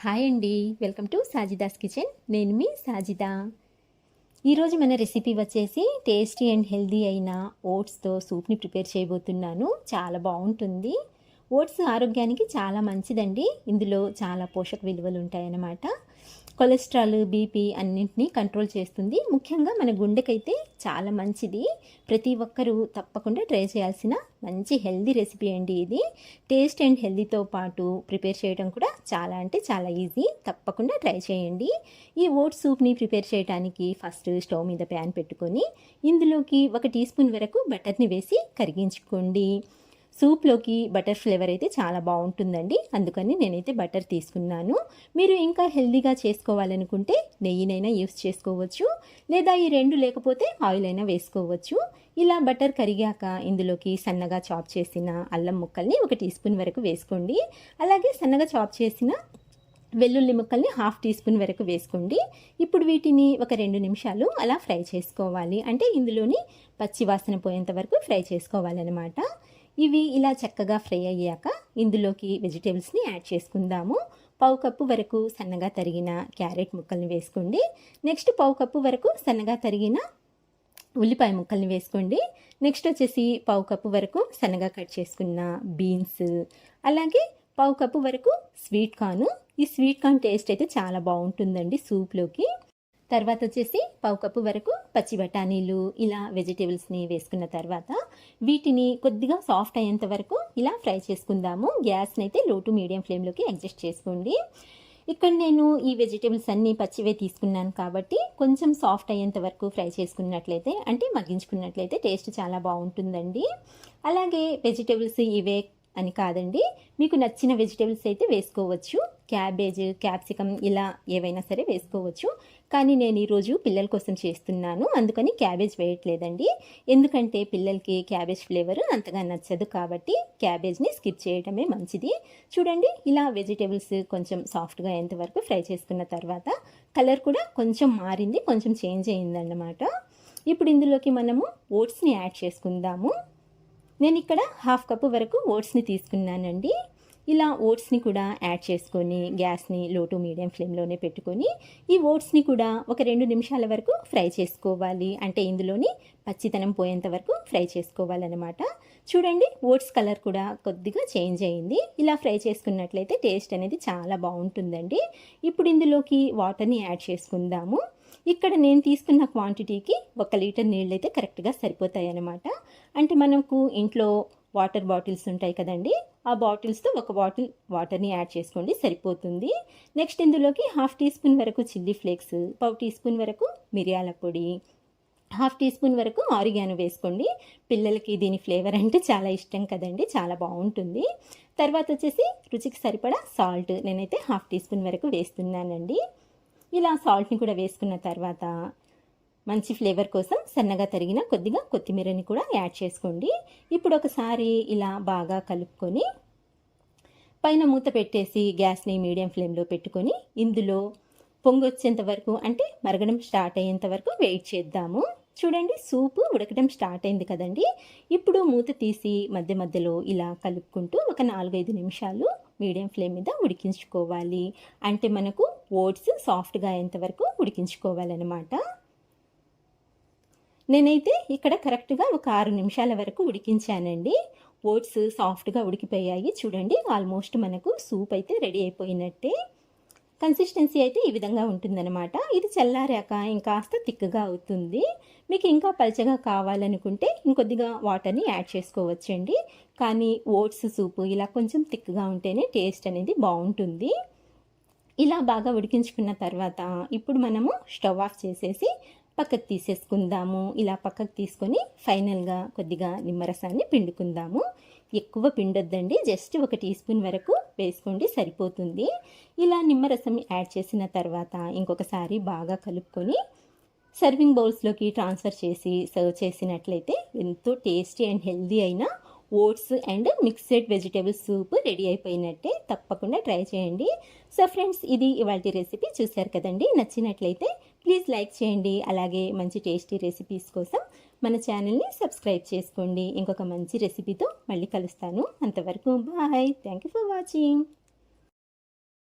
Hi అండి. Welcome to Sajida's kitchen. నేను మీ సాజిదా. ఈరోజు మన రెసిపీ వచ్చేసి టేస్టీ అండ్ హెల్దీ అయిన ఓట్స్తో సూప్ని ప్రిపేర్ చేయబోతున్నాను. చాలా బాగుంటుంది. ఓట్స్ ఆరోగ్యానికి చాలా మంచిదండి. ఇందులో చాలా పోషక విలువలు ఉంటాయన్నమాట. కొలెస్ట్రాల్ బీపీ అన్నింటినీ కంట్రోల్ చేస్తుంది. ముఖ్యంగా మన గుండెకైతే చాలా మంచిది. ప్రతి ఒక్కరూ తప్పకుండా ట్రై చేయాల్సిన మంచి హెల్దీ రెసిపీ అండి ఇది. టేస్ట్ అండ్ హెల్దీతో పాటు ప్రిపేర్ చేయడం కూడా చాలా అంటే చాలా ఈజీ. తప్పకుండా ట్రై చేయండి. ఈ ఓట్ సూప్ని ప్రిపేర్ చేయడానికి ఫస్ట్ స్టవ్ మీద ప్యాన్ పెట్టుకొని ఇందులోకి ఒక టీ స్పూన్ వరకు బటర్ని వేసి కరిగించుకోండి. సూప్లోకి బటర్ ఫ్లేవర్ అయితే చాలా బాగుంటుందండి. అందుకని నేనైతే బటర్ తీసుకున్నాను. మీరు ఇంకా హెల్దీగా చేసుకోవాలనుకుంటే నెయ్యినైనా యూస్ చేసుకోవచ్చు. లేదా ఈ రెండు లేకపోతే ఆయిల్ అయినా వేసుకోవచ్చు. ఇలా బటర్ కరిగాక ఇందులోకి సన్నగా చాప్ చేసిన అల్లం ముక్కల్ని ఒక టీ స్పూన్ వరకు వేసుకోండి. అలాగే సన్నగా చాప్ చేసిన వెల్లుల్లి ముక్కల్ని హాఫ్ టీ స్పూన్ వరకు వేసుకోండి. ఇప్పుడు వీటిని ఒక రెండు నిమిషాలు అలా ఫ్రై చేసుకోవాలి. అంటే ఇందులోని పచ్చి వాసన పోయేంత వరకు ఫ్రై చేసుకోవాలన్నమాట. ఇవి ఇలా చక్కగా ఫ్రై అయ్యాక ఇందులోకి వెజిటేబుల్స్ని యాడ్ చేసుకుందాము. పావు కప్పు వరకు సన్నగా తరిగిన క్యారెట్ ముక్కల్ని వేసుకోండి. నెక్స్ట్ పావు కప్పు వరకు సన్నగా తరిగిన ఉల్లిపాయ ముక్కల్ని వేసుకోండి. నెక్స్ట్ వచ్చేసి పావు కప్పు వరకు సన్నగా కట్ చేసుకున్న బీన్స్ అలాగే పావు కప్పు వరకు స్వీట్ కార్న్. ఈ స్వీట్ కార్న్ టేస్ట్ అయితే చాలా బాగుంటుందండి సూప్లోకి. తర్వాత వచ్చేసి పావు కప్పు వరకు పచ్చి బఠానీలు ఇలా వెజిటేబుల్స్ని వేసుకున్న తర్వాత వీటిని కొద్దిగా సాఫ్ట్ అయ్యేంత వరకు ఇలా ఫ్రై చేసుకుందాము. గ్యాస్ని అయితే లో టు మీడియం ఫ్లేమ్లోకి అడ్జస్ట్ చేసుకోండి. ఇక్కడ నేను ఈ వెజిటేబుల్స్ అన్నీ పచ్చివే తీసుకున్నాను కాబట్టి కొంచెం సాఫ్ట్ అయ్యేంత వరకు ఫ్రై చేసుకున్నట్లయితే అంటే మగ్గించుకున్నట్లయితే టేస్ట్ చాలా బాగుంటుందండి. అలాగే వెజిటేబుల్స్ ఇవే అని కాదండి మీకు నచ్చిన వెజిటేబుల్స్ అయితే వేసుకోవచ్చు. క్యాబేజ్ క్యాప్సికమ్ ఇలా ఏవైనా సరే వేసుకోవచ్చు. కానీ నేను ఈరోజు పిల్లల కోసం చేస్తున్నాను. అందుకని క్యాబేజ్ వేయట్లేదండి. ఎందుకంటే పిల్లలకి క్యాబేజ్ ఫ్లేవర్ అంతగా నచ్చదు కాబట్టి క్యాబేజ్ని స్కిప్ చేయడమే మంచిది. చూడండి ఇలా వెజిటేబుల్స్ కొంచెం సాఫ్ట్గా ఎంతవరకు ఫ్రై చేసుకున్న తర్వాత కలర్ కూడా కొంచెం మారింది కొంచెం చేంజ్ అయిందన్నమాట ఇప్పుడు ఇందులోకి మనము ఓట్స్ని యాడ్ చేసుకుందాము. నేను ఇక్కడ హాఫ్ కప్ వరకు ఓట్స్ని తీసుకున్నానండి. ఇలా ఓట్స్ని కూడా యాడ్ చేసుకొని గ్యాస్ని లో టు మీడియం ఫ్లేమ్లోనే పెట్టుకొని ఈ ఓట్స్ని కూడా ఒక రెండు నిమిషాల వరకు ఫ్రై చేసుకోవాలి. అంటే ఇందులోని పచ్చితనం పోయేంత వరకు ఫ్రై చేసుకోవాలన్నమాట. చూడండి ఓట్స్ కలర్ కూడా కొద్దిగా చేంజ్ అయింది. ఇలా ఫ్రై చేసుకున్నట్లయితే టేస్ట్ అనేది చాలా బాగుంటుందండి. ఇప్పుడు ఇందులోకి వాటర్ని యాడ్ చేసుకుందాము. ఇక్కడ నేను తీసుకున్న క్వాంటిటీకి ఒక లీటర్ నీళ్ళు అయితే కరెక్ట్గా సరిపోతాయి అన్నమాట అంటే మనకు ఇంట్లో వాటర్ బాటిల్స్ ఉంటాయి కదండి ఆ బాటిల్స్తో ఒక బాటిల్ వాటర్ని యాడ్ చేసుకోండి సరిపోతుంది. నెక్స్ట్ ఇందులోకి హాఫ్ టీ స్పూన్ వరకు చిల్లీ ఫ్లేక్స్ పావు టీ స్పూన్ వరకు మిరియాల పొడి హాఫ్ టీ స్పూన్ వరకు ఆరిగాను వేసుకోండి. పిల్లలకి దీని ఫ్లేవర్ అంటే చాలా ఇష్టం కదండి చాలా బాగుంటుంది. తర్వాత వచ్చేసి రుచికి సరిపడా సాల్ట్ నేనైతే హాఫ్ టీ స్పూన్ వరకు వేస్తున్నానండి. ఇలా సాల్ట్ని కూడా వేసుకున్న తర్వాత మంచి ఫ్లేవర్ కోసం సన్నగా తరిగిన కొద్దిగా కొత్తిమీరని కూడా యాడ్ చేసుకోండి. ఇప్పుడు ఒకసారి ఇలా బాగా కలుపుకొని పైన మూత పెట్టేసి గ్యాస్ని మీడియం ఫ్లేమ్లో పెట్టుకొని ఇందులో పొంగొచ్చేంత వరకు అంటే మరగడం స్టార్ట్ అయ్యేంత వరకు వెయిట్ చేద్దాము. చూడండి సూపు ఉడకడం స్టార్ట్ అయింది కదండి. ఇప్పుడు మూత తీసి మధ్య మధ్యలో ఇలా కలుపుకుంటూ ఒక నాలుగైదు నిమిషాలు మీడియం ఫ్లేమ్ మీద ఉడికించుకోవాలి. అంటే మనకు ఓట్స్ సాఫ్ట్గా అయ్యేంతవరకు ఉడికించుకోవాలన్నమాట. నేనైతే ఇక్కడ కరెక్ట్గా ఒక ఆరు నిమిషాల వరకు ఉడికించానండి. ఓట్స్ సాఫ్ట్గా ఉడికిపోయాయి. చూడండి ఆల్మోస్ట్ మనకు సూప్ అయితే రెడీ అయిపోయినట్టే. కన్సిస్టెన్సీ అయితే ఈ విధంగా ఉంటుందన్నమాట. ఇది చల్లారాక ఇంకాస్త తిక్కగా అవుతుంది. మీకు ఇంకా పలచగా కావాలనుకుంటే ఇంకొద్దిగా వాటర్ని యాడ్ చేసుకోవచ్చండి. కానీ ఓట్స్ సూపు ఇలా కొంచెం తిక్కగా ఉంటేనే టేస్ట్ అనేది బాగుంటుంది. ఇలా బాగా ఉడికించుకున్న తర్వాత ఇప్పుడు మనము స్టవ్ ఆఫ్ చేసేసి పక్కకు తీసేసుకుందాము. ఇలా పక్కకు తీసుకొని ఫైనల్గా కొద్దిగా నిమ్మరసాన్ని పిండుకుందాము. ఎక్కువ పిండొద్దండి. జస్ట్ ఒక టీ స్పూన్ వరకు వేసుకోండి సరిపోతుంది. ఇలా నిమ్మరసం యాడ్ చేసిన తర్వాత ఇంకొకసారి బాగా కలుపుకొని సర్వింగ్ బౌల్స్లోకి ట్రాన్స్ఫర్ చేసి సర్వ్ చేసినట్లయితే ఎంతో టేస్టీ అండ్ హెల్దీ అయిన oats and mixed vegetable soup ready అయిపోయినట్టే తప్పకుండా ట్రై చేయండి. సో ఫ్రెండ్స్ ఇది ఇవాళ రెసిపీ చూశారు కదండి. నచ్చినట్లయితే ప్లీజ్ లైక్ చేయండి. అలాగే మంచి టేస్టీ రెసిపీస్ కోసం మన ఛానల్ని సబ్స్క్రైబ్ చేసుకోండి. ఇంకొక మంచి రెసిపీతో మళ్ళీ కలుస్తాను. అంతవరకు bye thank you for watching